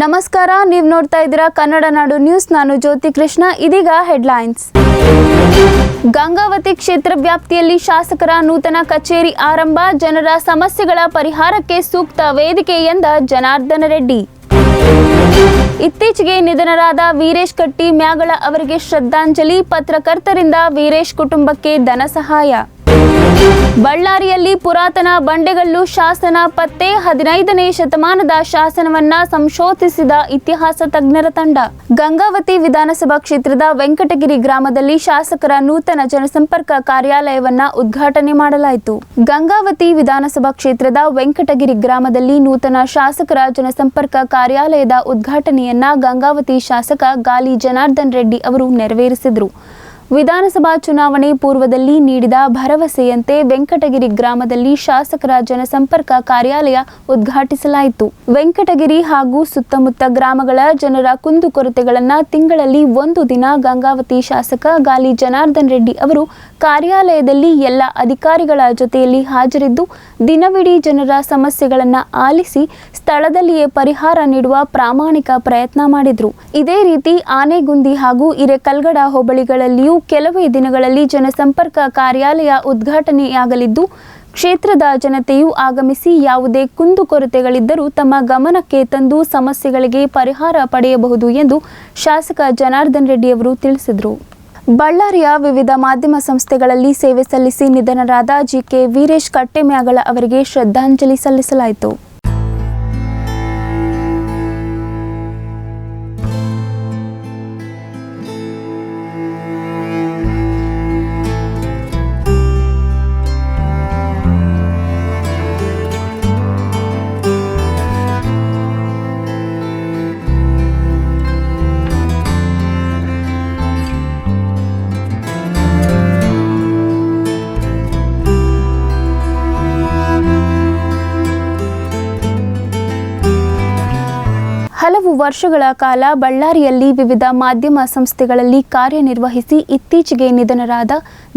ನಮಸ್ಕಾರ, ನೀವು ನೋಡ್ತಾ ಇದ್ದೀರಾ ಕನ್ನಡ ನಾಡು ನ್ಯೂಸ್. ನಾನು ಜ್ಯೋತಿ ಕೃಷ್ಣ, ಇದೀಗ ಹೆಡ್ಲೈನ್ಸ್. ಗಂಗಾವತಿ ಕ್ಷೇತ್ರ ವ್ಯಾಪ್ತಿಯಲ್ಲಿ ಶಾಸಕರ ನೂತನ ಕಚೇರಿ ಆರಂಭ. ಜನರ ಸಮಸ್ಯೆಗಳ ಪರಿಹಾರಕ್ಕೆ ಸೂಕ್ತ ವೇದಿಕೆ ಎಂದ ಜನಾರ್ದನ ರೆಡ್ಡಿ. ಇತ್ತೀಚೆಗೆ ನಿಧನರಾದ ವೀರೇಶ್ ಕಟ್ಟಿ ಮ್ಯಾಗಳ ಅವರಿಗೆ ಶ್ರದ್ಧಾಂಜಲಿ. ಪತ್ರಕರ್ತರಿಂದ ವೀರೇಶ್ ಕುಟುಂಬಕ್ಕೆ ಧನ ಸಹಾಯ. ಬಳ್ಳಾರಿಯಲ್ಲಿ ಪುರಾತನ ಬಂಡೆಗಲ್ಲು ಶಾಸನ ಪತ್ತೆ ಹದಿನೈದನೇ ಶತಮಾನದ ಶಾಸನವನ್ನ ಸಂಶೋಧಿಸಿದ ಇತಿಹಾಸ ತಜ್ಞರ ತಂಡ. ಗಂಗಾವತಿ ವಿಧಾನಸಭಾ ಕ್ಷೇತ್ರದ ವೆಂಕಟಗಿರಿ ಗ್ರಾಮದಲ್ಲಿ ಶಾಸಕರ ನೂತನ ಜನಸಂಪರ್ಕ ಕಾರ್ಯಾಲಯವನ್ನ ಉದ್ಘಾಟನೆ ಮಾಡಲಾಯಿತು. ಗಂಗಾವತಿ ವಿಧಾನಸಭಾ ಕ್ಷೇತ್ರದ ವೆಂಕಟಗಿರಿ ಗ್ರಾಮದಲ್ಲಿ ನೂತನ ಶಾಸಕರ ಜನಸಂಪರ್ಕ ಕಾರ್ಯಾಲಯದ ಉದ್ಘಾಟನೆಯನ್ನ ಗಂಗಾವತಿ ಶಾಸಕ ಗಾಲಿ ಜನಾರ್ದನ್ ರೆಡ್ಡಿ ಅವರು ನೆರವೇರಿಸಿದರು. ವಿಧಾನಸಭಾ ಚುನಾವಣೆ ಪೂರ್ವದಲ್ಲಿ ನೀಡಿದ ಭರವಸೆಯಂತೆ ವೆಂಕಟಗಿರಿ ಗ್ರಾಮದಲ್ಲಿ ಶಾಸಕರ ಜನಸಂಪರ್ಕ ಕಾರ್ಯಾಲಯ ಉದ್ಘಾಟಿಸಲಾಯಿತು. ವೆಂಕಟಗಿರಿ ಹಾಗೂ ಸುತ್ತಮುತ್ತ ಗ್ರಾಮಗಳ ಜನರ ಕುಂದುಕೊರತೆಗಳನ್ನು ತಿಂಗಳಲ್ಲಿ ಒಂದು ದಿನ ಗಂಗಾವತಿ ಶಾಸಕ ಗಾಲಿ ಜನಾರ್ದನ್ ರೆಡ್ಡಿ ಅವರು ಕಾರ್ಯಾಲಯದಲ್ಲಿ ಎಲ್ಲ ಅಧಿಕಾರಿಗಳ ಜೊತೆಯಲ್ಲಿ ಹಾಜರಿದ್ದು, ದಿನವಿಡೀ ಜನರ ಸಮಸ್ಯೆಗಳನ್ನು ಆಲಿಸಿ ಸ್ಥಳದಲ್ಲಿಯೇ ಪರಿಹಾರ ನೀಡುವ ಪ್ರಾಮಾಣಿಕ ಪ್ರಯತ್ನ ಮಾಡಿದರು. ಇದೇ ರೀತಿ ಆನೆಗುಂದಿ ಹಾಗೂ ಇರೆಕಲ್ಗಡ ಹೋಬಳಿಗಳಲ್ಲಿಯೂ ಕೆಲವೇ ದಿನಗಳಲ್ಲಿ ಜನಸಂಪರ್ಕ ಕಾರ್ಯಾಲಯ ಉದ್ಘಾಟನೆಯಾಗಲಿದ್ದು, ಕ್ಷೇತ್ರದ ಜನತೆಯು ಆಗಮಿಸಿ ಯಾವುದೇ ಕುಂದುಕೊರತೆಗಳಿದ್ದರೂ ತಮ್ಮ ಗಮನಕ್ಕೆ ತಂದು ಸಮಸ್ಯೆಗಳಿಗೆ ಪರಿಹಾರ ಪಡೆಯಬಹುದು ಎಂದು ಶಾಸಕ ಜನಾರ್ದನ್ ರೆಡ್ಡಿಯವರು ತಿಳಿಸಿದರು. ಬಳ್ಳಾರಿಯ ವಿವಿಧ ಮಾಧ್ಯಮ ಸಂಸ್ಥೆಗಳಲ್ಲಿ ಸೇವೆ ಸಲ್ಲಿಸಿ ನಿಧನರಾದ ಜಿಕೆ ವೀರೇಶ್ ಕಟ್ಟೆಮ್ಯಾಗಳ ಅವರಿಗೆ ಶ್ರದ್ಧಾಂಜಲಿ ಸಲ್ಲಿಸಲಾಯಿತು. ವರ್ಷಗಳ ಕಾಲ ಬಳ್ಳಾರಿಯಲ್ಲಿ ವಿವಿಧ ಮಾಧ್ಯಮ ಸಂಸ್ಥೆಗಳಲ್ಲಿ ಕಾರ್ಯನಿರ್ವಹಿಸಿ ಇತ್ತೀಚೆಗೆ ನಿಧನರಾದ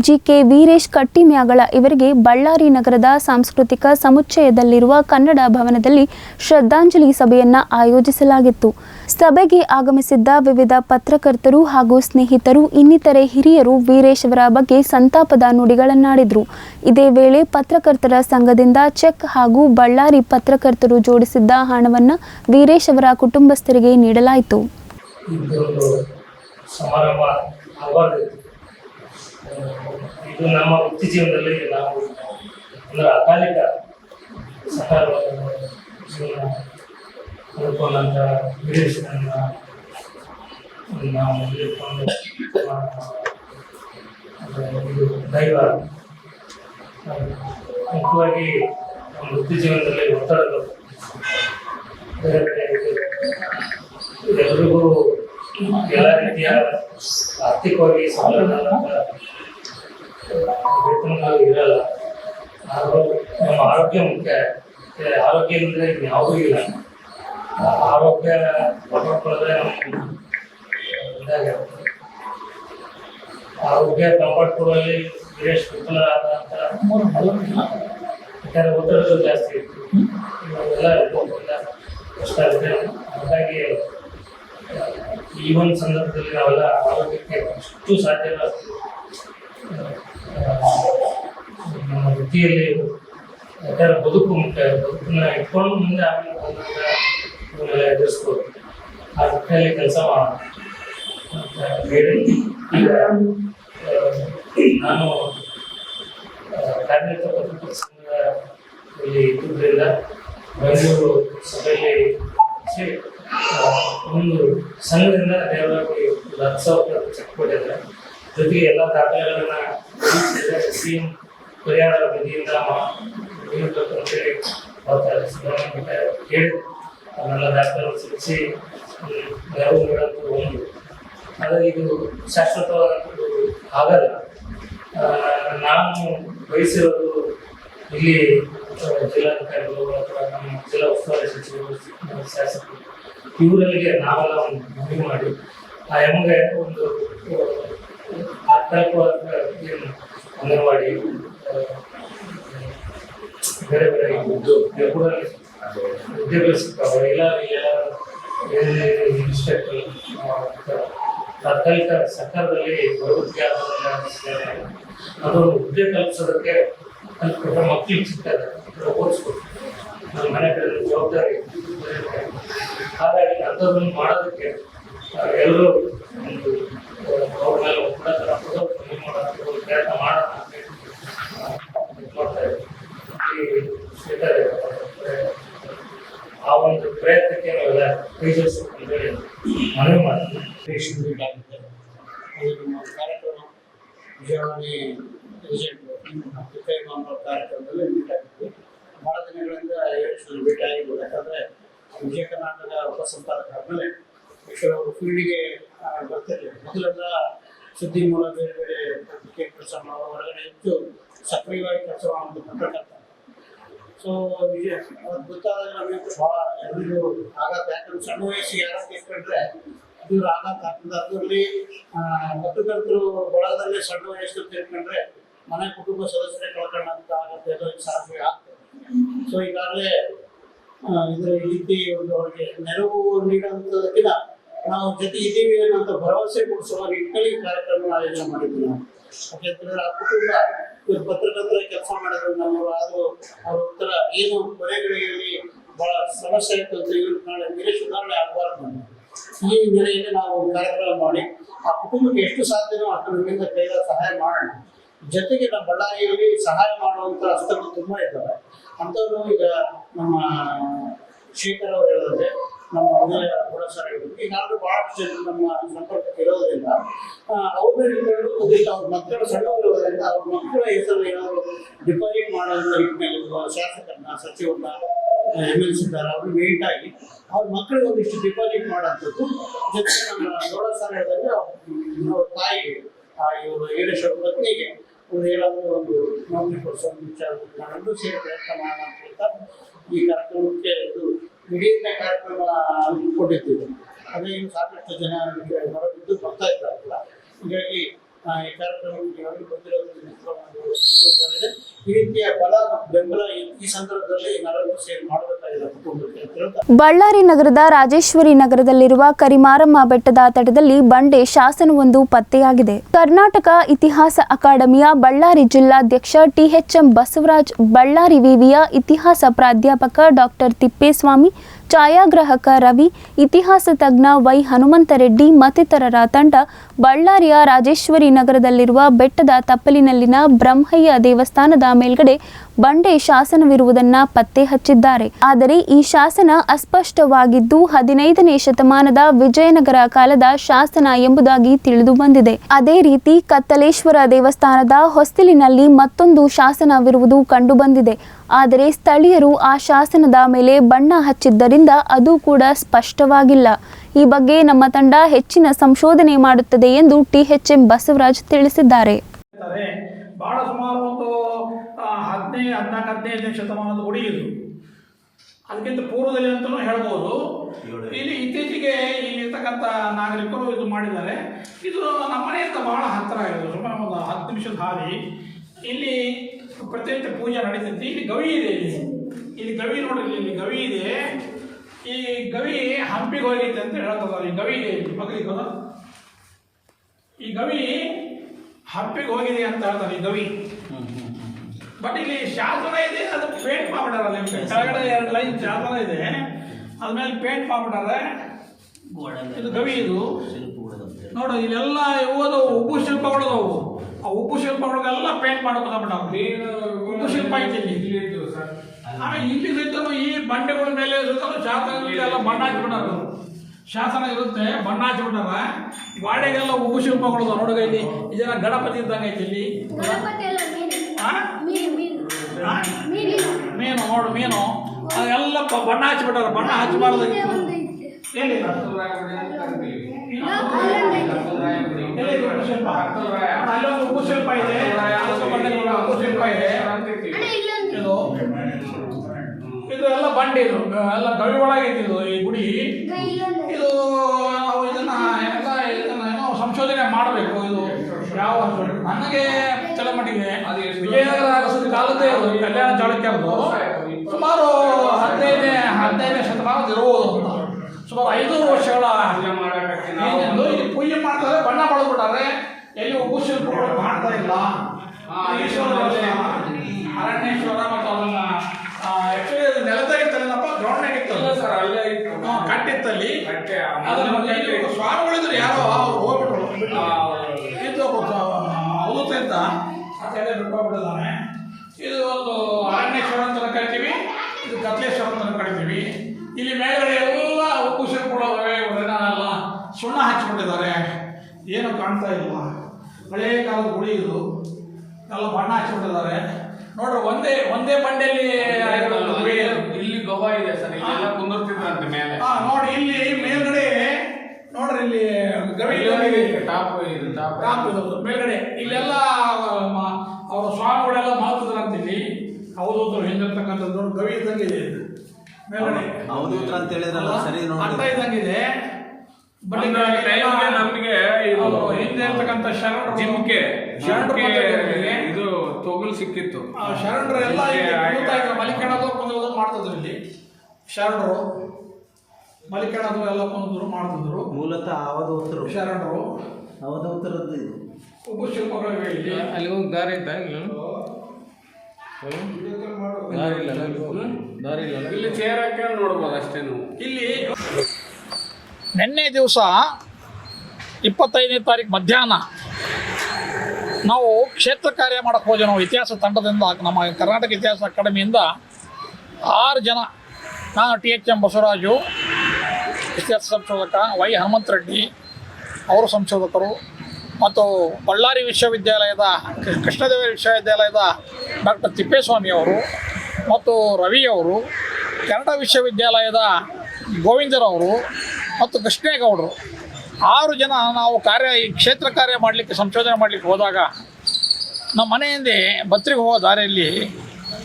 ಜಿಕೆ ವೀರೇಶ್ ಕಟ್ಟಿಮ್ಯಾಗಳ ಇವರಿಗೆ ಬಳ್ಳಾರಿ ನಗರದ ಸಾಂಸ್ಕೃತಿಕ ಸಮುಚ್ಚಯದಲ್ಲಿರುವ ಕನ್ನಡ ಭವನದಲ್ಲಿ ಶ್ರದ್ಧಾಂಜಲಿ ಸಭೆಯನ್ನು ಆಯೋಜಿಸಲಾಗಿತ್ತು. ಸಭೆಗೆ ಆಗಮಿಸಿದ್ದ ವಿವಿಧ ಪತ್ರಕರ್ತರು ಹಾಗೂ ಸ್ನೇಹಿತರು, ಇನ್ನಿತರೆ ಹಿರಿಯರು ವೀರೇಶ್ ಅವರ ಬಗ್ಗೆ ಸಂತಾಪದ ನುಡಿಗಳನ್ನಾಡಿದರು. ಇದೇ ವೇಳೆ ಪತ್ರಕರ್ತರ ಸಂಘದಿಂದ ಚೆಕ್ ಹಾಗೂ ಬಳ್ಳಾರಿ ಪತ್ರಕರ್ತರು ಜೋಡಿಸಿದ್ದ ಹಣವನ್ನು ವೀರೇಶ್ ಅವರ ಕುಟುಂಬಸ್ಥರಿಗೆ ನೀಡಲಾಯಿತು ಇದೊಂದು ಸಮಾರಂಭ ಇದು ನಮ್ಮ ವೃತ್ತಿ ಜೀವನದಲ್ಲಿ ನಾವು ಅಂದ್ರೆ ಅಕಾಲಿಕ ಜೀವನ ವಿದೇಶಗಳನ್ನ ನಾವು ದೈವ ಮುಖ್ಯವಾಗಿ ನಮ್ಮ ವೃತ್ತಿ ಜೀವನದಲ್ಲಿ ಒತ್ತಡಗಳು ಬೇರೆ ಬೇರೆ. ಎಲ್ರಿಗೂ ಎಲ್ಲ ರೀತಿಯ ಆರ್ಥಿಕವಾಗಿ ಸಬಲರಾದಂಥ ವೇತನಗಳು ಇರಲ್ಲ. ಆದರೂ ನಮ್ಮ ಆರೋಗ್ಯ ಮುಖ್ಯ. ಆರೋಗ್ಯ ಅಂದರೆ ಯಾವುದೂ ಇಲ್ಲ. ಆರೋಗ್ಯ ಕಾಪಾಡ್ಕೊಳ್ಳೋದೇ ನಮ್ಮ ಇದಾಗಿರುತ್ತೆ ಆರೋಗ್ಯ ಕಾಪಾಡ್ಕೊಳ್ಳುವಲ್ಲಿ ವೀರೇಶ್ ವಿಫಲರಾದಂಥ ಯಾಕಂದ್ರೆ ಒತ್ತಡಗಳು ಜಾಸ್ತಿ. ಇತ್ತು ಇವಾಗೆಲ್ಲ ಕಷ್ಟ ಆಗುತ್ತೆ ಹಾಗಾಗಿ ಈ ಒಂದು ಸಂದರ್ಭದಲ್ಲಿ ನಾವೆಲ್ಲ ಆರೋಗ್ಯಕ್ಕೆ ಅಷ್ಟು ಸಾಧ್ಯ ನಮ್ಮ ವೃತ್ತಿಯಲ್ಲಿ ಯಾಕಂದ್ರೆ ಬದುಕು ಮುಖ್ಯ ಬದುಕನ್ನ ಇಟ್ಕೊಂಡು ಮುಂದೆ ಆಮೇಲೆ ಎದುರಿಸ್ಬೋದು. ಆ ವೃತ್ತಿಯಲ್ಲಿ ಕೆಲಸ ಹೇಳಿ ಈಗ ನಾನು ಕಾರ್ಮಿಕ ಪತ್ರಿಕಾ ಸಂಘದಲ್ಲಿ ಇದ್ದುದರಿಂದ ಬೆಂಗಳೂರು ಸಭೆಯಲ್ಲಿ ಸೇರಿ, ಒಂದು ಸಂಘದಿಂದ ದೇವರಾಗಿ ಹತ್ತು ಸಾವಿರ ಚೆಕ್ ಕೊಟ್ಟಿದ್ದಾರೆ. ಜೊತೆಗೆ ಎಲ್ಲ ದಾಖಲೆಗಳನ್ನ ಸಿ ಎಂ ಪರಿಹಾರ ನಿಧಿಯಿಂದ ಅಂತೇಳಿ ಬರ್ತಾರೆ. ಸಿದ್ದರಾಮಯ್ಯ ಹೇಳಿ ಅದನ್ನೆಲ್ಲ ದಾಖಲೆ ಸಲ್ಲಿಸಿ ನೆರವು ನೀಡೋದು ಒಂದು. ಆದರೆ ಇದು ಶಾಶ್ವತವಾದಂಥದ್ದು ಆಗಲ್ಲ. ನಾನು ಬಯಸಿರೋದು ಇಲ್ಲಿ ಜಿಲ್ಲಾಧಿಕಾರಿಗಳು ಅಥವಾ ನಮ್ಮ ಜಿಲ್ಲಾ ಉಸ್ತುವಾರಿ ಸಚಿವರು ಶಾಸಕರು ಇವರಿಗೆ ನಾವೆಲ್ಲ ಒಂದು ಮನವಿ ಮಾಡಿ ಆ ಎಮ್ಗೆ ಒಂದು ಆ, ತಾತ್ಕಾಲಿಕವಾದ ಏನು ಅಂಗನವಾಡಿ ಬೇರೆ ಬೇರೆ ಉದ್ಯೋಗ ಕೂಡ ಉದ್ಯೋಗ ಸಿಗ್ತಾವೆ ಇಲ್ಲ ಡಿಸ್ಟ್ರಿಕ್ಟ್ ತಾತ್ಕಾಲಿಕ ಸರ್ಕಾರದಲ್ಲಿ ಪ್ರವೃತ್ತಿ ಅದೊಂದು ಅದು ಹುದ್ದೆ ಕಲ್ಪಿಸೋದಕ್ಕೆ ಕಲ್ಪಿಸಿದ ಮಕ್ಕಳಿಗೆ ಸಿಗ್ತದೆ ಓದಿಸ್ಬೇಕು ನಮ್ಮ ಮನೆ ಜವಾಬ್ದಾರಿ ಹಾಗಾಗಿ ಅಂಥದ್ದನ್ನು ಮಾಡೋದಕ್ಕೆ ಎಲ್ಲರೂ ಒಂದು ಅವ್ರ ಮೇಲೆ ಒತ್ತಡ ತರೋದು ಕಮ್ಮಿ ಮಾಡೋದು ಒಂದು ಪ್ರಯತ್ನ ಮಾಡೋಣ ಅಂತ ಹೇಳಿ, ಆ, ಇದ್ ಮಾಡ್ತಾ ಇದ್ದೀವಿ. ಈ ಶ್ವೇತಾ ಆ ಒಂದು ಪ್ರಯತ್ನಕ್ಕೆ ನಾವೆಲ್ಲ ಕೈಜೋಡಿಸ್ಬೇಕು ಅಂತ ಹೇಳಿ ಮನವಿ ಮಾಡ್ತೀವಿ ಪೇಷಂಟ್ ಮೀಟ್ ಆಗುತ್ತೆ ಅದು ನಮ್ಮ ಕಾರ್ಯಕ್ರಮ ವಿಜಯವಾಣಿ ಏಜೆಂಟ್ ಮುತ್ತೈದು ಅನ್ನೋ ಕಾರ್ಯಕ್ರಮದಲ್ಲಿ ಮೀಟ್ ಆಗಿದ್ವಿ ಭಾಳ ದಿನಗಳಿಂದ ಯೋಚನೆ ಭೇಟಿ ಆಗಿದ್ದು ಯಾಕಂದರೆ ವಿಜಯ ಕರ್ನಾಟಕ ಉಪಸಂಪಾದಕ ಆದಮೇಲೆ ಈಶ್ವರ ಬರ್ತದೆ ಮೊದಲೆಲ್ಲ ಸುದ್ದಿ ಮೂಲ ಬೇರೆ ಬೇರೆ ಪತ್ರಿಕೆ ಕೆಲಸ ಮಾಡುವ ಹೊರಗಡೆ ಹೆಚ್ಚು ಸಕ್ರಿಯವಾಗಿ ಕೆಲಸ ಮಾಡುವಂಥ ಪತ್ರಕರ್ತ ಸೊ ನಿಜ ಅವ್ರು ಗೊತ್ತಾದಾಗ ನಮಗೆ ಭಾಳ ಎಲ್ಲರಿಗೂ ಆಘಾತ. ಯಾಕಂದ್ರೆ ಸಣ್ಣ ವಯಸ್ಸು ಯಾರು ಕೇಳ್ಕೊಂಡ್ರೆ ಅದು ಆಘಾತ ಆಗ್ತದೆ. ಅದರಲ್ಲಿ ಪತ್ರಕರ್ತರು ಬಳಗದಲ್ಲಿ ಸಣ್ಣ ವಯಸ್ಸು ತಿಳ್ಕೊಂಡ್ರೆ ಮನೆ ಕುಟುಂಬ ಸದಸ್ಯರೇ ಕಳ್ಕೊಂಡಂತ ಆಗುತ್ತೆ. ಎಲ್ಲ ಸಾಧ್ಯ ಆಗ್ತದೆ. ಸೊ ಈಗಾಗಲೇ ಇದರ ರೀತಿ ಒಂದು ಅವರಿಗೆ ನೆರವು ನೀಡುವಂಥದಕ್ಕಿಂತ ನಾವು ಜೊತೆ ಇದ್ದೀವಿ ಅನ್ನೋಂಥ ಭರವಸೆ ಮೂಡಿಸುವ ನಿಟ್ಟಿನಲ್ಲಿ ಕಾರ್ಯಕ್ರಮ ಆಯೋಜನೆ ಮಾಡಿದ್ವಿ ನಾವು. ಯಾಕೆಂತಂದ್ರೆ ಆ ಕುಟುಂಬ ಇವರು ಪತ್ರಕರ್ತರ ಕೆಲಸ ಮಾಡಿದ್ರು, ನಮ್ಮ ಅದು ಅವ್ರ ಉತ್ತರ ಏನು ಕೊನೆಗಳಿಗೆಯಲ್ಲಿ ಬಹಳ ಸಮಸ್ಯೆ ಆಯ್ತು ಅಂತ ಇವ್ರು ನಾಳೆ ಬೇರೆ ಸುಧಾರಣೆ ಆಗಬಾರ್ದು. ಈ ನೆಲೆಯಲ್ಲಿ ನಾವು ಒಂದು ಕಾರ್ಯಕ್ರಮ ಮಾಡಿ, ಆ ಕುಟುಂಬಕ್ಕೆ ಎಷ್ಟು ಸಾಧ್ಯನೋ ಅಷ್ಟು ನಮ್ಮಿಂದ ಕೈಲ ಸಹಾಯ ಮಾಡೋಣ. ಜೊತೆಗೆ ನಮ್ಮ ಬಳ್ಳಾರಿಯಲ್ಲಿ ಸಹಾಯ ಮಾಡುವಂತ ಹಸ್ತಗಳು ತುಂಬಾ ಇದ್ದಾವೆ. ಅಂಥವ್ರು ಈಗ ನಮ್ಮ ಶೇಖರ್ ಅವರು ಹೇಳಿದ್ರೆ ನಮ್ಮ ಉದಯ ಹೇಳಿದ್ರು ಈಗಾಗಲೇ ಬಹಳಷ್ಟು ಜನ ನಮ್ಮ ಸಂಪರ್ಕಕ್ಕೆ ಇರೋದ್ರಿಂದ ಅವ್ರನ್ನ ಹಿಡ್ಕೊಂಡು ಅವ್ರ ಮಕ್ಕಳು ಸಣ್ಣವರಿರೋದ್ರಿಂದ ಅವ್ರ ಮಕ್ಕಳ ಹೆಸರು ಏನಾದ್ರು ಡಿಪಾಸಿಟ್ ಮಾಡೋದ್ರ ನಿಟ್ಟಿನಲ್ಲಿ ಶಾಸಕರನ್ನ, ಸಚಿವರನ್ನ ಎಂ ಎಲ್ ಸಿ ಇದ್ದಾರೆ ಅವ್ರು ಮೀಟ್ ಆಗಿ ಅವ್ರ ಮಕ್ಕಳಿಗೆ ಒಂದಿಷ್ಟು ಡಿಪಾಸಿಟ್ ಮಾಡೋಂಥದ್ದು. ಜೊತೆಗೆ ನಮ್ಮ ಹೇಳಿದ್ರೆ ಅವ್ರ ತಾಯಿಗೆ ಇವರು ವೀರೇಶ್ವರ ಪತ್ನಿಗೆ ಒಂದು ಏನಾದರೂ ಒಂದು ನೋಂದಣಿ ಕೊಡಿಸೋ ವಿಚಾರ ಸೇರಿ ಪ್ರಯತ್ನ ಮಾಡೋಣ ಅಂತ ಈ ಕಾರ್ಯಕ್ರಮಕ್ಕೆ ಇದು ದಿಢೀರ್ನ ಕಾರ್ಯಕ್ರಮ ಕೊಟ್ಟಿದ್ದೀವಿ ಅದೇ ಇನ್ನು ಸಾಕಷ್ಟು ಜನ ಹೊರಬಿದ್ದು ಬರ್ತಾ ಇದ್ದಾರಲ್ಲ ಹೀಗಾಗಿ ಈ ಕಾರ್ಯಕ್ರಮಕ್ಕೆ ಯಾರು ಬಂದಿರೋದು ನಿಜವಾಗ್ಲೂ ಸಂತೋಷವಾಗಿದೆ. ಬಳ್ಳಾರಿ ನಗರದ ರಾಜೇಶ್ವರಿ ನಗರದಲ್ಲಿರುವ ಕರಿಮಾರಮ್ಮ ಬೆಟ್ಟದ ತಟದಲ್ಲಿ ಬಂಡೆ ಶಾಸನವೊಂದು ಪತ್ತೆಯಾಗಿದೆ. ಕರ್ನಾಟಕ ಇತಿಹಾಸ ಅಕಾಡೆಮಿಯ ಬಳ್ಳಾರಿ ಜಿಲ್ಲಾಧ್ಯಕ್ಷ ಟಿಎಚ್ಎಂ ಬಸವರಾಜ್, ಬಳ್ಳಾರಿ ವಿವಿಯ ಇತಿಹಾಸ ಪ್ರಾಧ್ಯಾಪಕ ಡಾಕ್ಟರ್ ತಿಪ್ಪೇಸ್ವಾಮಿ, ಛಾಯಾಗ್ರಾಹಕ ರವಿ, ಇತಿಹಾಸ ತಜ್ಞ ವೈ ಹನುಮಂತರೆಡ್ಡಿ, ಮತ್ತಿತರರ ತಂಡ ಬಳ್ಳಾರಿಯ ರಾಜೇಶ್ವರಿ ನಗರದಲ್ಲಿರುವ ಬೆಟ್ಟದ ತಪ್ಪಲಿನಲ್ಲಿನ ಬ್ರಹ್ಮಯ್ಯ ದೇವಸ್ಥಾನದ ಮೇಲ್ಗಡೆ ಬಂಡೆ ಶಾಸನವಿರುವುದನ್ನ ಪತ್ತೆ ಹಚ್ಚಿದ್ದಾರೆ. ಆದರೆ ಈ ಶಾಸನ ಅಸ್ಪಷ್ಟವಾಗಿದ್ದು ಹದಿನೈದನೇ ಶತಮಾನದ ವಿಜಯನಗರ ಕಾಲದ ಶಾಸನ ಎಂಬುದಾಗಿ ತಿಳಿದು ಬಂದಿದೆ. ಅದೇ ರೀತಿ ಕತ್ತಲೇಶ್ವರ ದೇವಸ್ಥಾನದ ಹೊಸ್ತಿಲಿನಲ್ಲಿ ಮತ್ತೊಂದು ಶಾಸನವಿರುವುದು ಕಂಡುಬಂದಿದೆ ಆದರೆ ಸ್ಥಳೀಯರು ಆ ಶಾಸನದ ಮೇಲೆ ಬಣ್ಣ ಹಚ್ಚಿದ್ದರಿಂದ ಅದು ಕೂಡ ಸ್ಪಷ್ಟವಾಗಿಲ್ಲ. ಈ ಬಗ್ಗೆ ನಮ್ಮ ತಂಡ ಹೆಚ್ಚಿನ ಸಂಶೋಧನೆ ಮಾಡುತ್ತದೆ ಎಂದು ಟಿಎಚ್ಎಂ ಬಸವರಾಜ್ ತಿಳಿಸಿದ್ದಾರೆ ಇರ್ತಾರೆ ಬಹಳ ಸುಮಾರು ಒಂದು ಆ, ಹದಿನೈದು ಹದಿನಾಲ್ಕು ಹದಿನೈದನೇ ಶತಮಾನದ ಗುಡಿ ಇದು. ಅದಕ್ಕಿಂತ ಪೂರ್ವದಲ್ಲಿ ಅಂತಲೂ ಹೇಳ್ಬೋದು. ಇಲ್ಲಿ ಇತ್ತೀಚೆಗೆ ಇಲ್ಲಿರ್ತಕ್ಕಂಥ ನಾಗರಿಕರು ಇದು ಮಾಡಿದ್ದಾರೆ. ಇದು ನಮ್ಮ ಅಂತ ಬಹಳ ಹತ್ತಿರ ಇದೆ. ಸುಮಾರು ಒಂದು ಹತ್ತು ನಿಮಿಷದ ಹಾದಿ. ಇಲ್ಲಿ ಪ್ರತಿನಿತ್ಯ ಪೂಜೆ ನಡೀತೈತಿ. ಇಲ್ಲಿ ಗವಿ ಇದೆ ಇಲ್ಲಿ. ಇಲ್ಲಿ ಗವಿ ನೋಡ್ರಿ ಇಲ್ಲಿ ಗವಿ ಇದೆ. ಈ ಗವಿ ಹಂಪಿಗೆ ಹೋಗೈತೆ ಅಂತ ಹೇಳ್ತದ ಈ ಗವಿ ಇದೆ ಇಲ್ಲಿ. ಮಗಳಿಗೆ ಈ ಗವಿ ಹಂಪಿಗೆ ಹೋಗಿದೆ ಅಂತ ಹೇಳ್ತಾರೆ ಈ ಗವಿ. ಬಟ್ ಇಲ್ಲಿ ಶಾಸನ ಇದೆ ಅದು ಪೇಂಟ್ ಮಾಡ್ಬಿಟ್ಟಾರ ನಿಮ್ಗೆ ಕೆಳಗಡೆ ಎರಡು ಲೈನ್ ಶಾಸನ ಇದೆ. ಅದ್ಮೇಲೆ ಪೇಂಟ್ ಮಾಡ್ಬಿಟ್ಟಾರೆ. ಇದು ಗವಿ ಇದು. ನೋಡು ಇಲ್ಲೆಲ್ಲ ಇವು ಉಪ್ಪು ಶಿಲ್ಪಗಳದವು ಆ ಉಪ್ಪು ಶಿಲ್ಪಗಳಿಗೆಲ್ಲ ಪೇಂಟ್ ಮಾಡ್ಕೊಂಡ್ಬಿಟ್ಟಾವ ಉಪ್ಪು ಶಿಲ್ಪ ಐತೆ ಇಲ್ಲಿ. ಆಮೇಲೆ ಇಲ್ಲಿ ಸುತ್ತಲೂ ಈ ಬಂಡೆಗಳ ಮೇಲೆ ಸುತ್ತಲೂ ಎಲ್ಲ ಬಣ್ಣ ಹಚ್ಬಿಟ್ಟಾರ ಶಾಸನ ಇರುತ್ತೆ ಬಣ್ಣ ಹಚ್ಬಿಟ್ಟಾರ ಗಾಡೆಗೆಲ್ಲ ಉಪ್ಪು ಶಿಲ್ಪಗಳು ನೋಡುಗ ಇಲ್ಲಿ ಇದೆಲ್ಲ ಗಣಪತಿ ಇದ್ದಂಗೆ ಐತಿ ಇಲ್ಲಿ. ಮೀನು ನೋಡು ಮೀನು. ಅದೆಲ್ಲ ಬಣ್ಣ ಹಚ್ಬಿಟ್ಟಾರ ಬಣ್ಣ ಹಚ್ಚಬಾರ್ದು ಅಲ್ಲೊಂದು ಉಪ್ಪು ಶಿಲ್ಪ ಇದೆ. ಉಪ್ಪು ಶಿಲ್ಪ ಇದೆ. ಇದು ಇದು ಎಲ್ಲ ಬಂಡೆ ಇದು. ಎಲ್ಲ ಗವಿ ಒಳಗೈತಿ ಇದು ಈ ಗುಡಿ. ಇದು ನಾವು ಇದನ್ನ ಎಲ್ಲ ಇದನ್ನ ಏನೋ ಸಂಶೋಧನೆ ಮಾಡಬೇಕು. ಯಾವ ನನಗೆ ಮಟ್ಟಿಗೆ ವಿಜಯನಗರ ಅರಸರ ಕಾಲದ ಕಲ್ಯಾಣ ಚಾಳುಕ್ಯರದು ಸುಮಾರು ಹದಿನೈದನೇ ಹದಿನೈದನೇ ಶತಮಾನದ ಇರಬಹುದು ಅಂತ ಸುಮಾರು ಐನೂರು ವರ್ಷಗಳ ಹಿಂದಿಂದು ಇಲ್ಲಿ ಪೂಜೆ ಮಾಡ್ತಾರೆ ಬಣ್ಣ ಬಳದ್ಬಿಟ್ಟಾರೆ ಎಲ್ಲಿ ಒಬ್ಬ ಮಾಡ್ತಾ ಇಲ್ಲ. ಈಶ್ವರ ಅರಣ್ಯೇಶ್ವರ ಮತ್ತು ಅದನ್ನ ಆಕ್ಚುಲಿ ಅದು ನೆಲದಾಗಿತ್ತಲ್ಲಪ್ಪ ಗ್ರೌಂಡ್ನಾಗ ಇತ್ತಲ್ಲ ಸರ್ ಅಲ್ಲೇ ಇತ್ತು. ಕಟ್ಟಿತ್ತಲ್ಲಿ. ಸ್ವಾಮಿಗಳಿದ್ರು ಯಾರೋ ಅವ್ರು ಹೋಗ್ಬಿಟ್ರು. ಅವಧೂತ ಅದೇ ಬಿಟ್ಕೊಂಡ್ಬಿಟ್ಟಿದ್ದಾನೆ ಇದು ಒಂದು ಅರಣ್ಯೇಶ್ವರ ಅಂತ ಕರಿತೀವಿ ಇದು ಕತ್ಲೇಶ್ವರ ಅಂತ ಕರಿತೀವಿ. ಇಲ್ಲಿ ಮೇಲ್ಗಡೆ ಎಲ್ಲ ಉಪ್ಪುಸಿರು ಕೂಡ ಎಲ್ಲ ಸುಣ್ಣ ಹಚ್ಚಿಬಿಟ್ಟಿದ್ದಾರೆ. ಏನು ಕಾಣ್ತಾ ಇಲ್ಲ ಹಳೇ ಕಾಲದ ಗುಡಿ ಇದು. ಎಲ್ಲ ಬಣ್ಣ ಹಚ್ಚಿಬಿಟ್ಟಿದ್ದಾರೆ. ನೋಡ್ರಿ ಒಂದೇ ಒಂದೇ ಬಂಡೆಯಲ್ಲಿ ಇಲ್ಲಿ ಗೊಬ್ಬ ಇದೆ ಸರ್ ಕುಂದಿರ್ತಿದ್ರಂತೆ ಮೇಲೆ ಹಾ ನೋಡಿ ಇಲ್ಲಿ ಮೇಲ್ಗಡೆ ನೋಡ್ರಿ ಇಲ್ಲಿ ಗವಿ ಇದ್ದಂಗೆ ಇದೆ. ಟಾಪ್ ಇದು ಟಾಪ್ ಮೇಲ್ಗಡೆ ಇಲ್ಲೆಲ್ಲ ಮ- ಅವರ ಸ್ವಾಮಿಗಳೆಲ್ಲ ಮಾತುದ್ರಂತ ಇಲ್ಲಿ ಅವಧೂತರು ಹಿಂದಿರ್ತಕ್ಕಂಥದ್ದು ದೊಡ್ಡ ಗವಿ ಇದ್ದಂಗೆ ಇದೆ ಮೇಲ್ಗಡೆ. ಅವಧೂತರ ಅಂತ ಹೇಳಿದ್ರಲ್ಲ ಸರಿ ಅರ್ಥ ಇದ್ದಂಗೆ ಇದ್ದಂಗಿದೆ ಬಟ್ ನಮಗೆ ಇದು ಹಿಂದೆ ಇರ್ತಕ್ಕಂಥ ಶರಣರು ಜಿಮ್ಕೆ ಶರಣರು ಇದು ತೊಗಲು ಸಿಕ್ಕಿತ್ತು. ಆ ಶರಣರು ಎಲ್ಲ ಇಲ್ಲಿ ಕುಂತಾ ಇದ್ರು, ಮಲಿಕಣದು ಕುಂದು ಮಾಡ್ತಿದ್ರು ಇಲ್ಲಿ. ಶರಣರು ಮಲಿಕಣದು ಎಲ್ಲ ಕುಂದ್ರು ಮಾಡ್ತಿದ್ರು. ಮೂಲತಃ ಅವಧೂತರು ಶರಣರು ಅವಧೂತರದ್ದು ಇದು. ಉಪು ಶಿಲ್ಪಗಳಿವೆ ಇಲ್ಲಿ. ಅಲ್ಲಿ ಹೋಗಿ ದಾರಿ ಇದ್ದ ಇಲ್ಲ. ದಾರಿ ಇಲ್ಲ ದಾರಿ ಇಲ್ಲ ಇಲ್ಲಿ. ಚೇರ್ ಹಾಕೊಂಡು ನೋಡ್ಬೋದು ಅಷ್ಟೇ ನಾವು. ಇಲ್ಲಿ ನಿನ್ನೆ ದಿವಸ ಇಪ್ಪತ್ತೈದನೇ ತಾರೀಕು ಮಧ್ಯಾಹ್ನ ನಾವು ಕ್ಷೇತ್ರ ಕಾರ್ಯ ಮಾಡಕ್ಕೆ ಹೋದ್ವಿ. ನಾವು ಇತಿಹಾಸ ತಂಡದಿಂದ ನಮ್ಮ ಕರ್ನಾಟಕ ಇತಿಹಾಸ ಅಕಾಡೆಮಿಯಿಂದ ಆರು ಜನ. ನಾನು ಟಿ ಎಚ್ ಎಂ ಬಸವರಾಜು ಇತಿಹಾಸ ಸಂಶೋಧಕ ವೈ ಹನುಮಂತ ರೆಡ್ಡಿ ಅವರು ಸಂಶೋಧಕರು ಮತ್ತು ಬಳ್ಳಾರಿ ವಿಶ್ವವಿದ್ಯಾಲಯದ ಕೃಷ್ಣದೇವ ವಿಶ್ವವಿದ್ಯಾಲಯದ ಡಾಕ್ಟರ್ ತಿಪ್ಪೇಸ್ವಾಮಿ ಅವರು ಮತ್ತು ರವಿ ಅವರು, ಕನ್ನಡ ವಿಶ್ವವಿದ್ಯಾಲಯದ ಗೋವಿಂದರವರು ಮತ್ತು ಕೃಷ್ಣೇಗೌಡರು. ಆರು ಜನ ನಾವು ಕಾರ್ಯ, ಈ ಕ್ಷೇತ್ರ ಕಾರ್ಯ ಮಾಡಲಿಕ್ಕೆ, ಸಂಶೋಧನೆ ಮಾಡಲಿಕ್ಕೆ ಹೋದಾಗ ನಮ್ಮ ಮನೆಯಿಂದೆ ಬತ್ರಿಗೆ ಹೋಗೋ ದಾರಿಯಲ್ಲಿ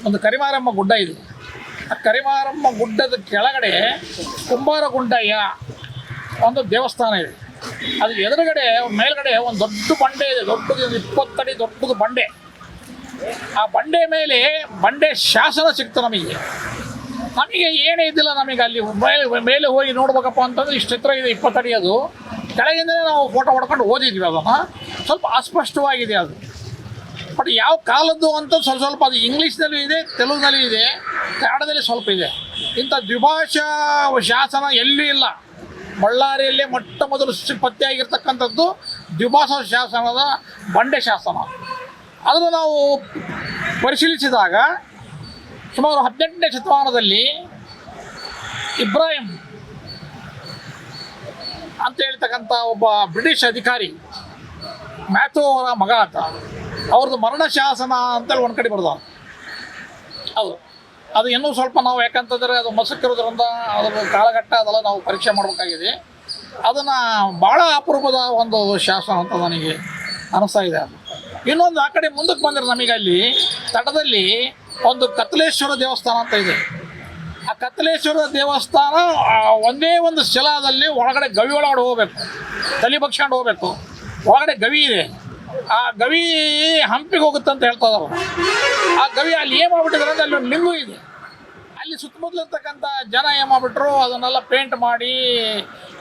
ಒಂದು ಕರಿಮಾರಮ್ಮ ಗುಡ್ಡ ಇದೆ. ಆ ಕರಿಮಾರಮ್ಮ ಗುಡ್ಡದ ಕೆಳಗಡೆ ಕುಂಬಾರಗುಂಡಯ್ಯ ಒಂದು ದೇವಸ್ಥಾನ ಇದೆ. ಅದು ಎದುರುಗಡೆ, ಮೇಲ್ಗಡೆ ಒಂದು ದೊಡ್ಡ ಬಂಡೆ ಇದೆ. ದೊಡ್ಡದು ಇಪ್ಪತ್ತಡಿ ದೊಡ್ಡದು ಬಂಡೆ. ಆ ಬಂಡೆ ಮೇಲೆ ಬಂಡೆ ಶಾಸನ ಸಿಕ್ತು ನಮಗೆ. ನಮಗೆ ಏನೇ ಇದ್ದಿಲ್ಲ ನಮಗೆ ಅಲ್ಲಿ ಮೇಲೆ ಮೇಲೆ ಹೋಗಿ ನೋಡ್ಬೇಕಪ್ಪ ಅಂತಂದ್ರೆ ಇಷ್ಟು ಚಿತ್ರ ಇದೆ ಇಪ್ಪತ್ತಡಿ ಅದು. ಕೆಳಗಿಂದಲೇ ನಾವು ಫೋಟೋ ಹೊಡ್ಕೊಂಡು ಓದಿದ್ವಿ ಅದನ್ನು. ಸ್ವಲ್ಪ ಅಸ್ಪಷ್ಟವಾಗಿದೆ ಅದು. ಬಟ್ ಯಾವ ಕಾಲದ್ದು ಅಂತ ಸ್ವಲ್ಪ ಸ್ವಲ್ಪ ಅದು ಇಂಗ್ಲೀಷ್ನಲ್ಲೂ ಇದೆ, ತೆಲುಗಿನಲ್ಲೂ ಇದೆ, ಕನ್ನಡದಲ್ಲಿ ಸ್ವಲ್ಪ ಇದೆ. ಇಂಥ ದ್ವಿಭಾಷಾ ಶಾಸನ ಎಲ್ಲೂ ಇಲ್ಲ. ಬಳ್ಳಾರಿಯಲ್ಲೇ ಮೊಟ್ಟ ಮೊದಲು ಪತ್ತೆಯಾಗಿರ್ತಕ್ಕಂಥದ್ದು ದ್ವಿಭಾಷಾ ಶಾಸನದ ಬಂಡೆ ಶಾಸನ. ಅದನ್ನು ನಾವು ಪರಿಶೀಲಿಸಿದಾಗ ಸುಮಾರು ಹದಿನೆಂಟನೇ ಶತಮಾನದಲ್ಲಿ ಇಬ್ರಾಹಿಂ ಅಂತ ಹೇಳ್ತಕ್ಕಂಥ ಒಬ್ಬ ಬ್ರಿಟಿಷ್ ಅಧಿಕಾರಿ ಮ್ಯಾಥೋ ಅವರ ಮಗ ಅಂತ ಅವ್ರದ್ದು ಮರಣ ಶಾಸನ ಅಂತೇಳಿ ಒಂದು ಕಡೆ ಬರ್ದ ಅದು ಅದು ಇನ್ನೂ ಸ್ವಲ್ಪ ನಾವು ಯಾಕಂತಂದರೆ ಅದು ಮಸಕ್ಕಿರೋದ್ರಿಂದ ಅದರ ಕಾಲಘಟ್ಟ ಅದೆಲ್ಲ ನಾವು ಪರೀಕ್ಷೆ ಮಾಡಬೇಕಾಗಿದೆ. ಅದನ್ನು ಭಾಳ ಅಪರೂಪದ ಒಂದು ಶಾಸನ ಅಂತ ನನಗೆ ಅನಿಸ್ತಾ ಇದೆ. ಇನ್ನೊಂದು ಆ ಕಡೆ ಮುಂದಕ್ಕೆ ಬಂದರೆ ನಮಗೆ ಅಲ್ಲಿ ತಟದಲ್ಲಿ ಒಂದು ಕತ್ತಲೇಶ್ವರ ದೇವಸ್ಥಾನ ಅಂತ ಇದೆ. ಆ ಕತ್ತಲೇಶ್ವರ ದೇವಸ್ಥಾನ ಒಂದೇ ಒಂದು ಶಿಲಾದಲ್ಲಿ ಒಳಗಡೆ ಗವಿ ಒಳಗಡೆ ಹೋಗಬೇಕು. ತಲೆ ಬಗ್ಸ್ಕೊಂಡು ಹೋಗಬೇಕು. ಒಳಗಡೆ ಗವಿ ಇದೆ. ಆ ಗವಿ ಹಂಪಿಗೆ ಹೋಗುತ್ತೆ ಅಂತ ಹೇಳ್ತಾ ಇದಾರೆ. ಆ ಗವಿ ಅಲ್ಲಿ ಏನು ಮಾಡ್ಬಿಟ್ಟಿದ್ದಾರೆ ಅಂದ್ರೆ ಅಲ್ಲಿ ಒಂದು ಲಿಂಗು ಇದೆ. ಅಲ್ಲಿ ಸುತ್ತಮುತ್ತಲಿರ್ತಕ್ಕಂಥ ಜನ ಏನು ಅದನ್ನೆಲ್ಲ ಪೇಂಟ್ ಮಾಡಿ,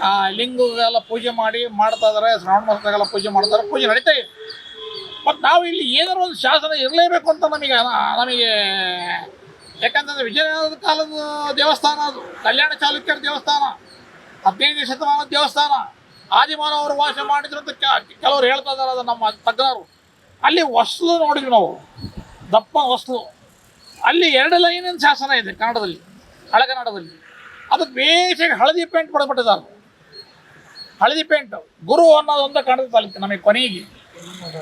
ಆ ಲಿಂಗುಗೆಲ್ಲ ಪೂಜೆ ಮಾಡಿ ಮಾಡ್ತಾ ಇದಾರೆ, ಶ್ರಾವಣ ಮಾಸದಾಗೆಲ್ಲ ಪೂಜೆ ಮಾಡ್ತಾರೆ ಪೂಜೆ ನಡೀತಾ ಇದೆ. ಮತ್ತು ನಾವು ಇಲ್ಲಿ ಏನಾದ್ರು ಒಂದು ಶಾಸನ ಇರಲೇಬೇಕು ಅಂತ ನಮಗೆ ನಮಗೆ ಯಾಕಂತಂದ್ರೆ ವಿಜಯನಗರದ ಕಾಲದ ದೇವಸ್ಥಾನ ಅದು. ಕಲ್ಯಾಣ ಚಾಲುಕ್ಯರ ದೇವಸ್ಥಾನ, ಹದಿನೈದನೇ ಶತಮಾನದ ದೇವಸ್ಥಾನ. ಆದಿಮಾನವರು ವಾಸ ಮಾಡಿದ್ರು ಅಂತ ಕೆಲವರು ಹೇಳ್ತಾ ಇದ್ದಾರೆ, ಅದು ನಮ್ಮ ತಜ್ಞರು. ಅಲ್ಲಿ ವಸ್ತು ನೋಡಿದ್ವಿ ನಾವು. ದಪ್ಪ ವಸ್ತು. ಅಲ್ಲಿ ಎರಡು ಲೈನಿನ ಶಾಸನ ಇದೆ ಕನ್ನಡದಲ್ಲಿ ಹಳೆಗನ್ನಡದಲ್ಲಿ ಅದು ಬೇಸಿಗೆ ಹಳದಿ ಪೇಂಟ್ ಪಡೆದ್ಬಿಟ್ಟಿದ್ದಾರೆ ಹಳದಿ ಪೇಂಟ್ ಗುರು ಅನ್ನೋದೊಂದು ಕಾಣುತ್ತೆ ತಾಲೂಕು ನಮಗೆ ಕೊನೆಗೆ.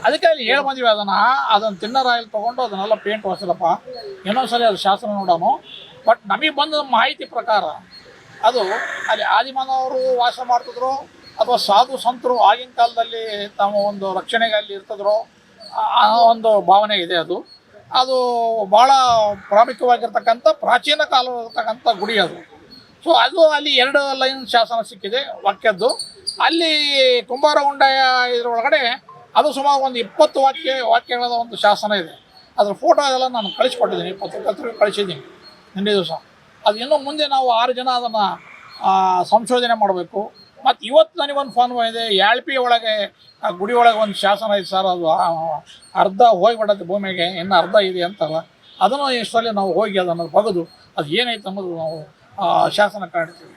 ಅದಕ್ಕೆ ಅಲ್ಲಿ ಹೇಳಿ ಬಂದ್ವಿ ಅದನ್ನು ಅದನ್ನು ತಿನ್ನರ್ ಆಯಿಲ್ ತೊಗೊಂಡು ಅದನ್ನೆಲ್ಲ ಪೇಂಟ್ ಹೊಸಲಪ್ಪ ಇನ್ನೊಂದ್ಸರಿ ಅದು ಶಾಸನ ನೋಡೋನು. ಬಟ್ ನಮಗೆ ಬಂದ ಮಾಹಿತಿ ಪ್ರಕಾರ ಅದು ಅಲ್ಲಿ ಆದಿಮಾನವರು ವಾಸ ಮಾಡ್ತಿದ್ರು. ಅಥವಾ ಸಾಧು ಸಂತರು ಆಗಿನ ಕಾಲದಲ್ಲಿ ತಮ್ಮ ಒಂದು ರಕ್ಷಣೆಗೆ ಅಲ್ಲಿ ಇರ್ತಿದ್ರು, ಆ- ಒಂದು ಭಾವನೆ ಇದೆ ಅದು. ಅದು ಭಾಳ ಪ್ರಾಮುಖ್ಯವಾಗಿರ್ತಕ್ಕಂಥ, ಪ್ರಾಚೀನ ಕಾಲದಲ್ಲಿರ್ತಕ್ಕಂಥ ಗುಡಿ ಅದು. ಸೊ ಅದು ಅಲ್ಲಿ ಎರಡು ಲೈನ್ ಶಾಸನ ಸಿಕ್ಕಿದೆ, ವಾಕ್ಯದ್ದು. ಅಲ್ಲಿ ಕುಂಬಾರ ಉಂಡಯ ಇದರೊಳಗಡೆ ಅದು ಸುಮಾರು ಒಂದು ಇಪ್ಪತ್ತು ವಾಕ್ಯ ವಾಕ್ಯಗಳ ಒಂದು ಶಾಸನ ಇದೆ. ಅದ್ರ ಫೋಟೋ ಅದೆಲ್ಲ ನಾನು ಕಳಿಸ್ಕೊಟ್ಟಿದ್ದೀನಿ ಇಪ್ಪತ್ತು ಕತ್ರಿಗೆ ಕಳಿಸಿದ್ದೀನಿ ನಿನ್ನೆ ದಿವಸ. ಅದು ಇನ್ನೂ ಮುಂದೆ ನಾವು ಆರು ಜನ ಅದನ್ನು ಸಂಶೋಧನೆ ಮಾಡಬೇಕು. ಮತ್ತು ಇವತ್ತು ನನಗೊಂದು ಫೋನ್ ಇದೆ ಯಾಳ್ಪಿ ಒಳಗೆ, ಆ ಗುಡಿ ಒಳಗೆ ಒಂದು ಶಾಸನ ಐತೆ ಸರ್ ಅದು ಅರ್ಧ ಹೋಗಿಬಿಡತ್ತೆ ಭೂಮಿಗೆ, ಇನ್ನು ಅರ್ಧ ಇದೆ ಅಂತಲ್ಲ. ಅದನ್ನು ಇಷ್ಟರಲ್ಲಿ ನಾವು ಹೋಗಿ ಅದನ್ನು ಬಗೆದು, ಅದು ಏನೈತೆ ಅನ್ನೋದು ನಾವು ಶಾಸನ ಕಾಣ್ತೀವಿ.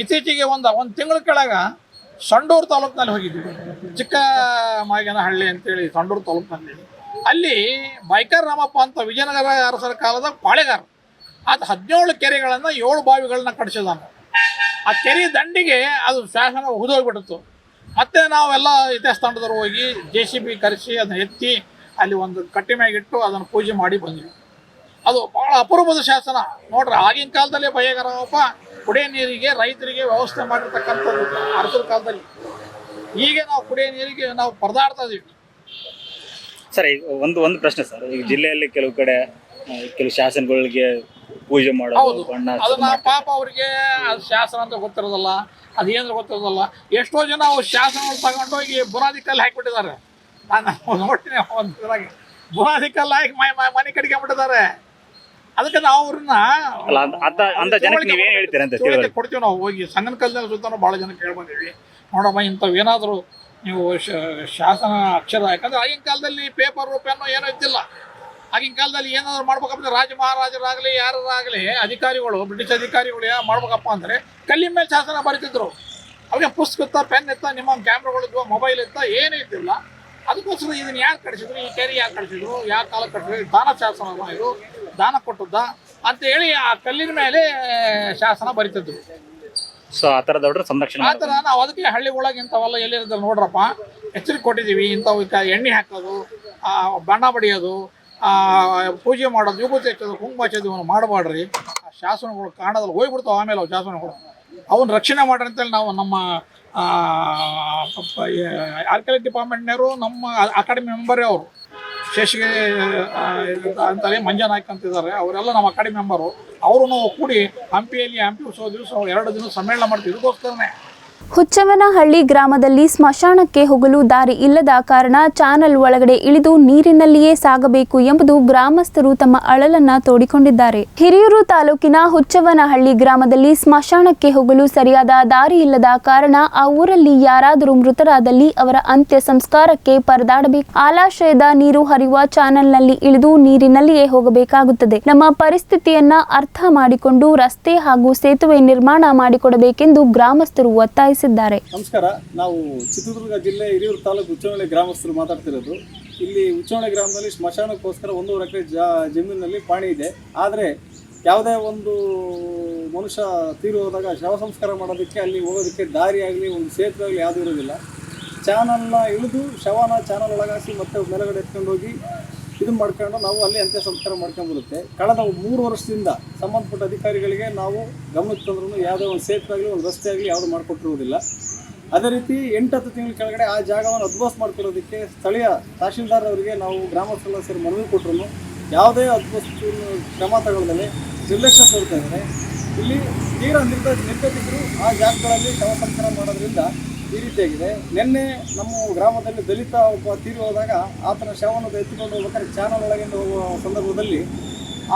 ಇತ್ತೀಚೆಗೆ ಒಂದು ಒಂದು ತಿಂಗಳ ಕೆಳಗೆ ಸಂಡೂರು ತಾಲೂಕಿನಲ್ಲಿ ಹೋಗಿದ್ವಿ. ಚಿಕ್ಕ ಮಾಯಗನಹಳ್ಳಿ ಅಂತೇಳಿ ಸಂಡೂರು ತಾಲೂಕಿನಲ್ಲಿ. ಅಲ್ಲಿ ಬೈಕರ್ ರಾಮಪ್ಪ ಅಂತ ವಿಜಯನಗರ ಅರಸರ ಕಾಲದ ಪಾಳೆಗಾರ. ಅದು ಹದಿನೇಳು ಕೆರೆಗಳನ್ನು ಏಳು ಬಾವಿಗಳನ್ನ ಕಟ್ಟಿಸಿದಾನ ಆ ಕೆರೆ ದಂಡಿಗೆ ಅದು ಶಾಸನ ಉಗಿದೋಗ್ಬಿಟ್ಟಿತ್ತು ಮತ್ತೆ ನಾವೆಲ್ಲ ಇತಿಹಾಸ ತಂಡದವ್ರು ಹೋಗಿ ಜೆ ಸಿ ಬಿ ಕರೆಸಿ ಅದನ್ನ ಎತ್ತಿ ಅಲ್ಲಿ ಒಂದು ಕಟ್ಟಿ ಮ್ಯಾಗಿಟ್ಟು ಅದನ್ನು ಪೂಜೆ ಮಾಡಿ ಬಂದ್ವಿ. ಅದು ಭಾಳ ಅಪರೂಪದ ಶಾಸನ. ನೋಡ್ರಿ, ಆಗಿನ ಕಾಲದಲ್ಲಿ ಬಯ್ಯಗರಪ್ಪ ಕುಡಿಯೋ ನೀರಿಗೆ ರೈತರಿಗೆ ವ್ಯವಸ್ಥೆ ಮಾಡಿರ್ತಕ್ಕಂಥದ್ದು ಅರಸರ ಕಾಲದಲ್ಲಿ. ಈಗ ನಾವು ಕುಡಿಯೋ ನೀರಿಗೆ ನಾವು ಪರದಾಡ್ತಾ ಇದೀವಿ. ಸರ್, ಈಗ ಒಂದು ಒಂದು ಪ್ರಶ್ನೆ ಸರ್. ಈಗ ಜಿಲ್ಲೆಯಲ್ಲಿ ಕೆಲವು ಕಡೆ ಕೆಲವು ಶಾಸನಗಳಿಗೆ ಪೂಜೆ ಹೌದು. ಮಾಡೋದು ಬಣ್ಣ ಅದನ್ನ ಪಾಪ ಅವರಿಗೆ ಅದು ಶಾಸನ ಅಂತ ಗೊತ್ತಿರೋದಲ್ಲ ಅದೇನು ಗೊತ್ತಿರೋದಲ್ಲ ಎಷ್ಟೋ ಜನ ಅವ್ರು ಶಾಸನ ತಗೊಂಡೋಗಿ ಬುನಾದಿ ಕಲ್ಲು ಹಾಕಿಬಿಟ್ಟಿದ್ದಾರೆ. ನಾನು ನೋಡ್ತೀನಿ ಒಂದು ಇದ್ರಾಗೆ. ಬುನಾದಿ ಕಲ್ಲು ಹಾಕಿ ಮೈ ಮೈ- ಮನೆ ಕಟ್ಕೊಂಡ್ಬಿಟ್ಟಿದ್ದಾರೆ. ಅದಕ್ಕೆ ನಾವು ಅವ್ರನ್ನ ಅಲ್ಲ ಅಂತ- ಅಂತ ಅಂತ ಜನಕ್ಕೆ ನೀವೇನ್ ಹೇಳ್ತೀರಾ ಅಂತ ತಿಳುವಳಿಕೆ ಕೊಡ್ತೀವಿ ನಾವು. ಹೋಗಿ ಸಂಗನ ಕಲ್ಯಾಣ ಸುತ್ತಾನು ಭಾಳ ಜನ ಕೇಳ್ಬಂದಿವಿ ನೋಡಮ್ಮ ಇಂಥವು ಏನಾದರೂ ನೀವು ಶ- ಶಾಸನ ಅಕ್ಷರ ಯಾಕಂದ್ರೆ ಆಗಿನ ಕಾಲದಲ್ಲಿ ಪೇಪರ್ ಪೆನ್ನು ಏನೂ ಇದ್ದಿಲ್ಲ. ಆಗಿನ ಕಾಲದಲ್ಲಿ ಏನಾದ್ರು ಅಂದ್ರೆ ರಾಜ ಮಹಾರಾಜರಾಗಲಿ ಯಾರಾಗಲಿ ಅಧಿಕಾರಿಗಳು ಬ್ರಿಟಿಷ್ ಅಧಿಕಾರಿಗಳು ಯಾವ ಮಾಡ್ಬೇಕಪ್ಪ ಅಂದರೆ ಕಲ್ಲಿನ ಮೇಲೆ ಶಾಸನ ಬರೀತಿದ್ರು. ಅವ್ರಿಗೆ ಪುಸ್ತಕ ಇತ್ತ ಪೆನ್ ಇತ್ತ ನಿಮ್ಮ ಕ್ಯಾಮ್ರಾಗಳು ಇದ್ವು ಮೊಬೈಲ್ ಇತ್ತ ಏನೂ ಇದ್ದಿಲ್ಲ. ಅದಕ್ಕೋಸ್ಕರ ಇದನ್ನ ಯಾರು ಕಟ್ಸಿದ್ರು? ಈ ಕೆರೆ ಯಾರು ಕಟ್ಟಿಸಿದ್ರು ಯಾವ ಕಾಲ ಕಟ್ಟಿದ್ರು ದಾನ ಶಾಸನ ಇದು? ದಾನ ಕೊಟ್ಟದ್ದ? ಅಂತ ಹೇಳಿ ಆ ಕಲ್ಲಿನ ಮೇಲೆ ಶಾಸನ ಬರೀತಿದ್ರು. ಸೊ ಆ ಥರ ದೊಡ್ಡ ಸಂರಕ್ಷಣೆ ಆ ಥರ ನಾವು ಅದಕ್ಕೆ ಹಳ್ಳಿ ಒಳಗೆ ಇಂಥವೆಲ್ಲ ಎಲ್ಲಿರ್ತದೆ ನೋಡ್ರಪ್ಪ. ಎಚ್ಚರಿಕೆ ಕೊಟ್ಟಿದ್ದೀವಿ ಇಂಥವು ಎಣ್ಣೆ ಹಾಕೋದು ಬಣ್ಣ ಬಡಿಯೋದು ಪೂಜೆ ಮಾಡೋದು, ವಿಭೂತಿ ಹಚ್ಚೋದು, ಕುಂಕುಮ ಹಚ್ಚೋದು ಇವನು ಮಾಡಬಾಡ್ರಿ ಆ ಶಾಸನಗಳು ಕಾಣೋದಲ್ಲ, ಹೋಗ್ಬಿಡ್ತಾವೆ ಆಮೇಲೆ ಅವು ಶಾಸನಗಳು. ಅವನ್ನ ರಕ್ಷಣೆ ಮಾಡ್ರಿ ಅಂತೇಳಿ ನಾವು ನಮ್ಮ ಆರ್ಕಿಯಾಲಜಿ ಡಿಪಾರ್ಟ್ಮೆಂಟ್ನವರು ನಮ್ಮ ಅಕಾಡೆಮಿ ಮೆಂಬರೇ ಅವರು. ಶೇಷಿಗೆ ಅಂತಾರೆ ಮಂಜನಾಯ್ಕ ಅಂತಿದ್ದಾರೆ ಅವರೆಲ್ಲ ನಮ್ಮ ಅಕಾಡೆಮಿ ಮೆಂಬರು. ಅವರು ಕೂಡಿ ಹಂಪಿಯಲ್ಲಿ ಹಂಪಿ ಉತ್ಸವ ದಿವಸ ಎರಡು ದಿನ ಸಮ್ಮೇಳನ ಮಾಡ್ತೀವಿ. ಇದಕ್ಕೋಸ್ಕರನೇ. ಹುಚ್ಚವನಹಳ್ಳಿ ಗ್ರಾಮದಲ್ಲಿ ಸ್ಮಶಾನಕ್ಕೆ ಹೋಗಲು ದಾರಿ ಇಲ್ಲದ ಕಾರಣ ಚಾನಲ್ ಒಳಗಡೆ ಇಳಿದು ನೀರಿನಲ್ಲಿಯೇ ಸಾಗಬೇಕು ಎಂಬುದು ಗ್ರಾಮಸ್ಥರು ತಮ್ಮ ಅಳಲನ್ನ ತೋಡಿಕೊಂಡಿದ್ದಾರೆ. ಹಿರಿಯೂರು ತಾಲೂಕಿನ ಹುಚ್ಚವನಹಳ್ಳಿ ಗ್ರಾಮದಲ್ಲಿ ಸ್ಮಶಾನಕ್ಕೆ ಹೋಗಲು ಸರಿಯಾದ ದಾರಿ ಇಲ್ಲದ ಕಾರಣ ಆ ಊರಲ್ಲಿ ಯಾರಾದರೂ ಮೃತರಾದಲ್ಲಿ ಅವರ ಅಂತ್ಯ ಸಂಸ್ಕಾರಕ್ಕೆ ಪರದಾಡಬೇಕು. ಆಲಾಶಯದ ನೀರು ಹರಿಯುವ ಚಾನಲ್ನಲ್ಲಿ ಇಳಿದು ನೀರಿನಲ್ಲಿಯೇ ಹೋಗಬೇಕಾಗುತ್ತದೆ. ನಮ್ಮ ಪರಿಸ್ಥಿತಿಯನ್ನ ಅರ್ಥ ಮಾಡಿಕೊಂಡು ರಸ್ತೆ ಹಾಗೂ ಸೇತುವೆ ನಿರ್ಮಾಣ ಮಾಡಿಕೊಡಬೇಕೆಂದು ಗ್ರಾಮಸ್ಥರು ಒತ್ತಾಯಿಸಿದ್ದಾರೆ ನಮಸ್ಕಾರ. ನಾವು ಚಿತ್ರದುರ್ಗ ಜಿಲ್ಲೆ ಹಿರಿಯೂರು ತಾಲೂಕು ಉಚ್ಚವಳ್ಳಿ ಗ್ರಾಮಸ್ಥರು ಮಾತಾಡ್ತಿರೋದು. ಇಲ್ಲಿ ಉಚ್ಚವಳ್ಳಿ ಗ್ರಾಮದಲ್ಲಿ ಸ್ಮಶಾನಕ್ಕೋಸ್ಕರ ಒಂದೂವರೆ ಎಕರೆ ಜಮೀನಿನಲ್ಲಿ ಪಾಣಿ ಇದೆ. ಆದರೆ ಯಾವುದೇ ಒಂದು ಮನುಷ್ಯ ತೀರು ಹೋದಾಗ ಶವ ಸಂಸ್ಕಾರ ಮಾಡೋದಕ್ಕೆ, ಅಲ್ಲಿ ಹೋಗೋದಕ್ಕೆ ದಾರಿ ಆಗಲಿ, ಒಂದು ಸೇತುವೆ ಆಗಲಿ ಯಾವುದೂ ಇರೋದಿಲ್ಲ. ಚಾನಲ್ನ ಇಳಿದು ಶವನ ಚಾನಲ್ ಒಳಗಾಸಿ ಮತ್ತೆ ಮೇಲುಗಡೆ ಎತ್ಕೊಂಡು ಹೋಗಿ ಇದನ್ನ ಮಾಡ್ಕೊಂಡು ನಾವು ಅಲ್ಲಿ ಅಂತ್ಯ ಸಂಸ್ಕಾರ ಮಾಡ್ಕೊಂಡ್ಬರುತ್ತೆ ಕಳೆದ ಮೂರು ವರ್ಷದಿಂದ ಸಂಬಂಧಪಟ್ಟ ಅಧಿಕಾರಿಗಳಿಗೆ ನಾವು ಗಮನಕ್ಕೆ ತಂದ್ರೂ ಯಾವುದೇ ಒಂದು ಸೇತುವೆ ಆಗಲಿ, ಒಂದು ರಸ್ತೆ ಆಗಲಿ ಯಾವುದು ಮಾಡಿಕೊಟ್ಟಿರುವುದಿಲ್ಲ. ಅದೇ ರೀತಿ ಎಂಟು ಹತ್ತು ತಿಂಗಳ ಕೆಳಗಡೆ ಆ ಜಾಗವನ್ನು ಅದ್ಭೋಸ್ ಮಾಡ್ಕೊಳ್ಳೋದಕ್ಕೆ ಸ್ಥಳೀಯ ತಹಶೀಲ್ದಾರ್ ಅವರಿಗೆ ನಾವು ಗ್ರಾಮಸ್ಥರೆಲ್ಲ ಸೇರಿ ಮನವಿ ಕೊಟ್ಟರು ಯಾವುದೇ ಅದ್ಭುತ ಕ್ರಮ ತಗೊಳ್ಳದೆ ನಿರ್ಲಕ್ಷ್ಯ ತೋರ್ತಾ ಇದ್ದಾರೆ. ಇಲ್ಲಿ ತೀರಾ ನಿರ್ದ ನಿರ್ಗತಿಕರು ಆ ಜಾಗಗಳಲ್ಲಿ ಶವ ಸಂಸ್ಕಾರ ಮಾಡೋದ್ರಿಂದ ಈ ರೀತಿಯಾಗಿದೆ. ನಿನ್ನೆ ನಮ್ಮ ಗ್ರಾಮದಲ್ಲಿ ದಲಿತ ಒಬ್ಬ ತೀರಿ ಹೋದಾಗ ಆತನ ಶವವನ್ನು ಎತ್ತಿಕೊಂಡು ಹೋಗ್ಬೇಕಾದ್ರೆ ಚಾನಲ್ ಒಳಗಿಂದ ಹೋಗುವ ಸಂದರ್ಭದಲ್ಲಿ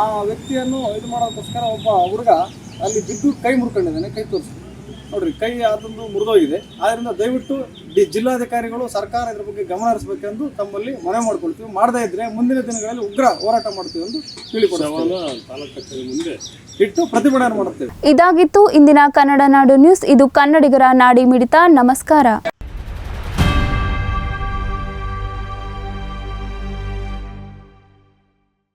ಆ ವ್ಯಕ್ತಿಯನ್ನು ಇದು ಮಾಡೋದಕ್ಕೋಸ್ಕರ ಒಬ್ಬ ಹುಡುಗ ಅಲ್ಲಿ ಬಿದ್ದು ಕೈ ಮುರ್ಕೊಂಡಿದ್ದಾನೆ, ಕೈ ತೋರಿಸಿ ನೋಡ್ರಿ ಕೈ ಅದೊಂದು ಮುರಿದೋಗಿದೆ. ಆದ್ದರಿಂದ ದಯವಿಟ್ಟು ಡಿ ಜಿಲ್ಲಾಧಿಕಾರಿಗಳು ಸರ್ಕಾರ ಇದ್ರ ಬಗ್ಗೆ ಗಮನ ಹರಿಸಬೇಕೆಂದು ತಮ್ಮಲ್ಲಿ ಮನವಿ ಮಾಡ್ಕೊಳ್ತೀವಿ. ಮಾಡದೇ ಇದ್ರೆ ಮುಂದಿನ ದಿನಗಳಲ್ಲಿ ಉಗ್ರ ಹೋರಾಟ ಮಾಡ್ತೀವಿ ಎಂದು ತಿಳಿಕೊಡ್ತೀವಿ. ಮುಂದೆ ಇಟ್ಟು ಪ್ರತಿಭಟನೆ ಮಾಡುತ್ತೇವೆ ಇದಾಗಿತ್ತು ಇಂದಿನ ಕನ್ನಡ ನಾಡು ನ್ಯೂಸ್. ಇದು ಕನ್ನಡಿಗರ ನಾಡಿ ಮಿಡಿತ. ನಮಸ್ಕಾರ.